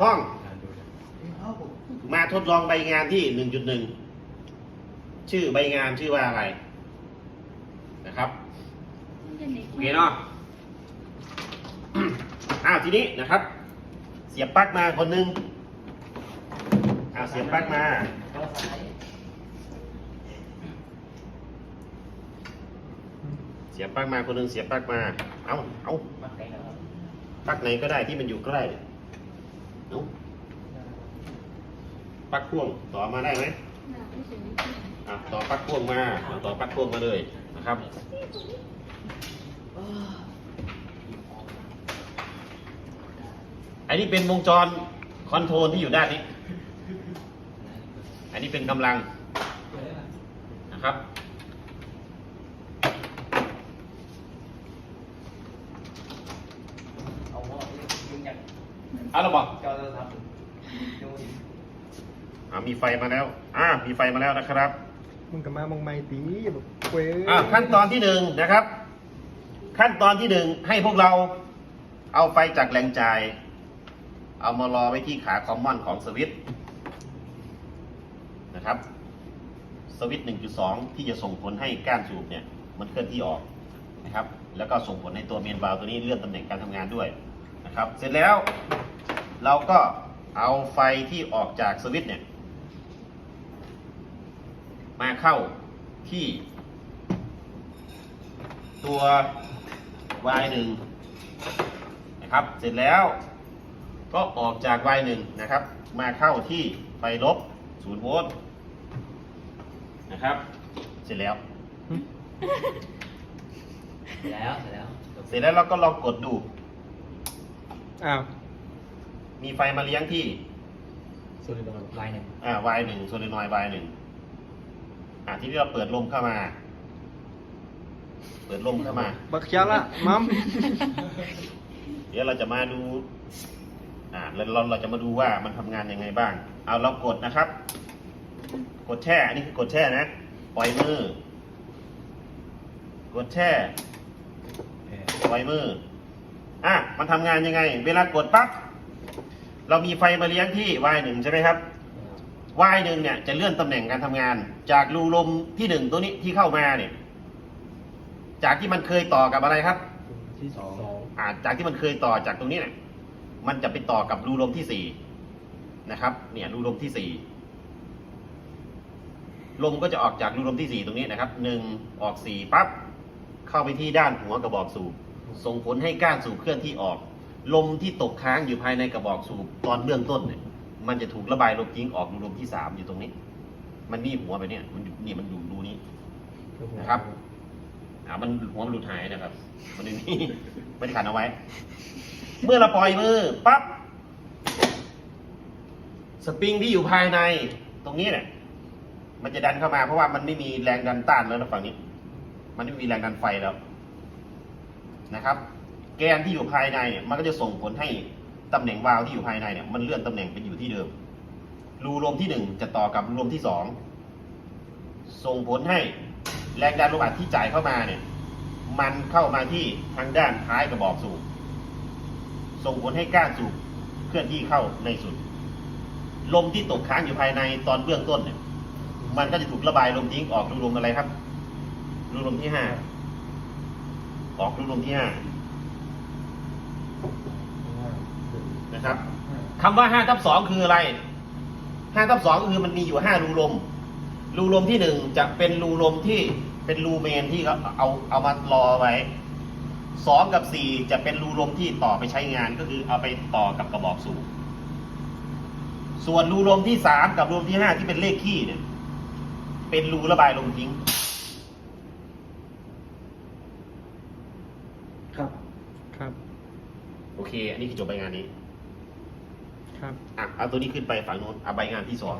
ห้อง มาทดลองใบงานที่หนึ่งจุดหนึ่งชื่อใบงานชื่อว่าอะไร นะครับโอเคเนาะอ้าวทีนี้นะครับ เสียบปลั๊กมาคนหนึงอ้าวเสียบปลั๊กมาเสียบปลั๊กมาคนหนึงเสียบปลั๊กมา เอาเอาปลั๊กไหนก็ได้ที่มันอยู่ใกล้ เอาปักพ่วงต่อมาได้ไหมอะต่อปักพ่วงมาเอาต่อปักพ่วงมาเลยนะครับอันนี้เป็นวงจรคอนโทรลที่อยู่ด้านนี้ อันนี้เป็นกำลังนะครับ เอาระบอกอ่ามีไฟมาแล้ว อ่า มีไฟมาแล้วนะครับ มึงกับมามองไม่ตีแบบเว้ยอ่าขั้นตอนที่หนึ่งนะครับ ขั้นตอนที่หนึ่งให้พวกเราเอาไฟจากแหล่งจ่าย เอามารอไว้ที่ขาคอมมอนของสวิตช์นะครับ สวิตช์1.2 ที่จะส่งผลให้ก้านสูบเนี่ย มันเคลื่อนที่ออกนะครับ แล้วก็ส่งผลในตัวเมนวาล์วตัวนี้เลื่อนตำแหน่งการทำงานด้วยนะครับ เสร็จแล้ว เราก็เอาไฟที่ออกจากสวิตช์เนี่ย มาเข้าที่ ตัว y 1 นะครับ เสร็จแล้วก็ออกจาก y 1 นะครับ มาเข้าที่ไฟลบ0โวลต์นะครับ เสร็จแล้วแล้ว เสร็จแล้ว เสร็จแล้วเราก็ลองกดดู อ้าว มีไฟมาเลี้ยงที่ส่วนโดนลายหนึ่งอ่า y 1โซลินอยด์ y 1อ่าที่นี้เราเปิดลมเข้ามา เปิดลมเข้ามา บักยาละมัม เดี๋ยวเราจะมาดู อ่าเราเราเราจะมาดูว่ามันทำงานยังไงบ้าง เอาเรากดนะครับ กดแช่อันนี้คือกดแช่นะ ปล่อยมือ กดแช่ปล่อยมืออะ มันทำงานยังไง เวลากดปั๊บ เรามีไฟมาเลี้ยงที่ y หนึ่งใช่ไหมครับ y หนึ่งเนี่ยจะเลื่อนตำแหน่งการทำงาน จากรูลมที่หนึ่งตัวนี้ที่เข้ามาเนี่ย จากที่มันเคยต่อกับอะไรครับที่สองอ่าจากที่มันเคยต่อจากตรงนี้เนี่ยมันจะไปต่อกับรูลมที่สี่นะครับ เนี่ยรูลมที่สี่ลมก็จะออกจากรูลมที่สี่ตรงนี้นะครับหนึ่งออกสี่ปั๊บเข้าไปที่ด้านหัวกระบอกสูบส่งผลให้ก้านสูบเคลื่อนที่ออก ลมที่ตกค้างอยู่ภายในกระบอกสูบตอนเบื้องต้นเนี่ย มันจะถูกระบายลมทิ้งออกรูลมที่สามอยู่ตรงนี้ มันนี่หัวไปเนี่ย มันอยู่นี่มันอยู่รูนี้นะครับอ่ามันหัวมันหลุดหายนะครับ มันนี่ไม่ได้ขันเอาไว้ เมื่อเราปล่อยมือปั๊บสปริงที่อยู่ภายในตรงนี้เนี่ยมันจะดันเข้ามาเพราะว่ามันไม่มีแรงดันต้านแล้วนะฝั่งนี้ มันไม่มีแรงดันไฟแล้วนะครับ แกนที่อยู่ภายในเนี่ยมันก็จะส่งผลให้ตำแหน่งวาล์วที่อยู่ภายในเนี่ยมันเลื่อนตำแหน่งไปอยู่ที่เดิม รูลมที่หนึ่งจะต่อกับรูลมที่สองส่งผลให้แรงดันลมอัดที่จ่ายเข้ามาเนี่ยมันเข้ามาที่ทางด้านท้ายกระบอกสูบส่งผลให้ก้านสูบเคลื่อนที่เข้าในสุด ลมที่ตกค้างอยู่ภายในตอนเบื้องต้นเนี่ยมันก็จะถูกระบายลมทิ้งออกรูลมอะไรครับรูลมที่ห้าออกรูลมที่ห้า นะครับคำว่าห้าทับสองคืออะไรห้าทับสองก็คือมันมีอยู่ห้ารูลม รูลมที่หนึ่งจะเป็นรูลมที่เป็นรูเมนที่เขาเอาเอามารอไว้สองกับสี่จะเป็นรูลมที่ต่อไปใช้งานก็คือเอาไปต่อกับกระบอกสูบส่วนรูลมที่สามกับรูลมที่ห้าที่เป็นเลขขี้เนี่ย เป็นรูระบายลมทิ้ง ครับ ครับ โอเค อันนี้คือจบใบงานนี้ ครับอะเอาตัวนี้ขึ้นไปฝั่งนู้นเอาใบงานที่สอง